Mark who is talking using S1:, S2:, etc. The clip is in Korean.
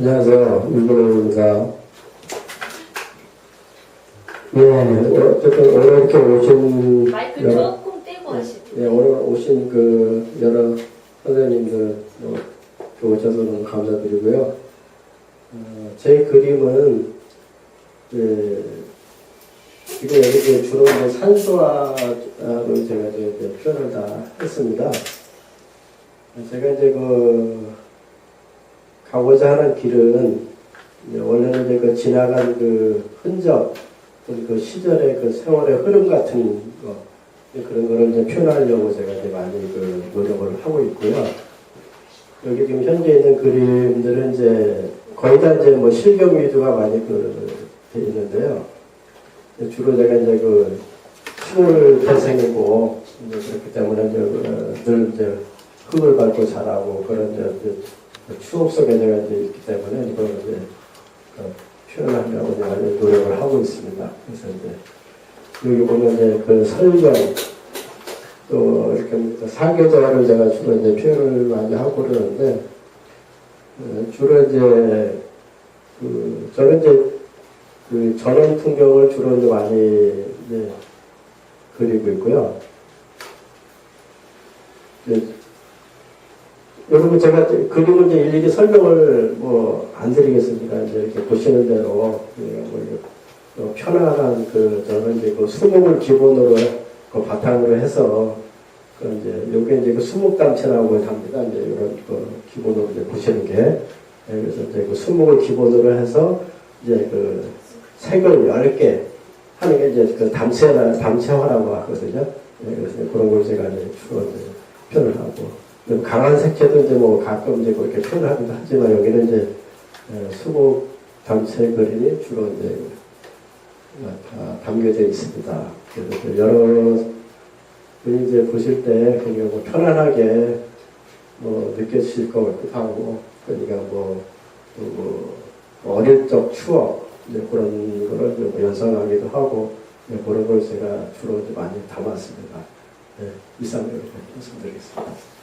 S1: 안녕하세요. 윤근호입니다. 예, 어쨌든 오늘 이렇게 오신
S2: 마이크
S1: 여러,
S2: 조금 떼고 하시고
S1: 예, 오늘 오신 그 여러 선생님들 뭐 오셔서 너무 감사드리고요. 어, 제 그림은 예, 지금 여기 이제 주로 이제 산수화로 제가 이제 표현을 다 했습니다. 제가 이제 그 가고자 하는 길은 원래는 이제 그 지나간 그 흔적, 또그 시절의 그 세월의 흐름 같은 거 그런 거를 이제 표현하려고 제가 이제 많이 그 노력을 하고 있고요. 여기 지금 현재 있는 그림들은 이제 거의 다 이제 뭐 실경 위주가 많이 그 돼 있는데요. 주로 제가 이제 그 시골 태생이고 그렇기 때문에 이제 그, 늘 이제 흙을 밟고 자라고 그런 이제 그 추억 속에 제가 이제 있기 때문에 이걸 이제 그 표현하려고 이제 노력을 하고 있습니다. 그래서 이제 여기 보면 이제 그 설경 또 이렇게 뭐 사계절을 제가 주로 이제 표현을 많이 하고 그러는데 어, 주로 이제 그 저는 이제 그 전원 풍경을 주로 이제 많이 이제 그리고 있고요. 여러분 제가 그림을 이제 일일이 설명을 뭐 안 드리겠습니다. 이제 이렇게 보시는 대로 예, 뭐 편안한 그 저는 이제 그 수목을 기본으로 그 바탕으로 해서 그 이제 요게 이제 그 수목 단체라고 합니다. 이제 이런 그 기본으로 이제 보시는 게 예, 그래서 이제 그 수목을 기본으로 해서 이제 그 색을 10개 하는 게 이제 그 단체라 단체화라고 하거든요. 예, 그래서 그런 걸 제가 이제 주로 이제 표현을 하고 좀 강한 색채도 이제 뭐 가끔 이제 그렇게 표현하기도 하지만 여기는 이제 예, 수목 단체 그림이 주로 이제 다 담겨져 있습니다. 그래서 그 여러 분이 이제 보실 때 그게 뭐 편안하게 뭐 느껴지실 것 같기도 하고 그러니까 뭐, 또뭐 어릴 적 추억 이제 그런 거를 이제 뭐 연상하기도 하고 네, 그런 걸 제가 주로 이제 많이 담았습니다. 네, 이상 이렇게 말씀드리겠습니다.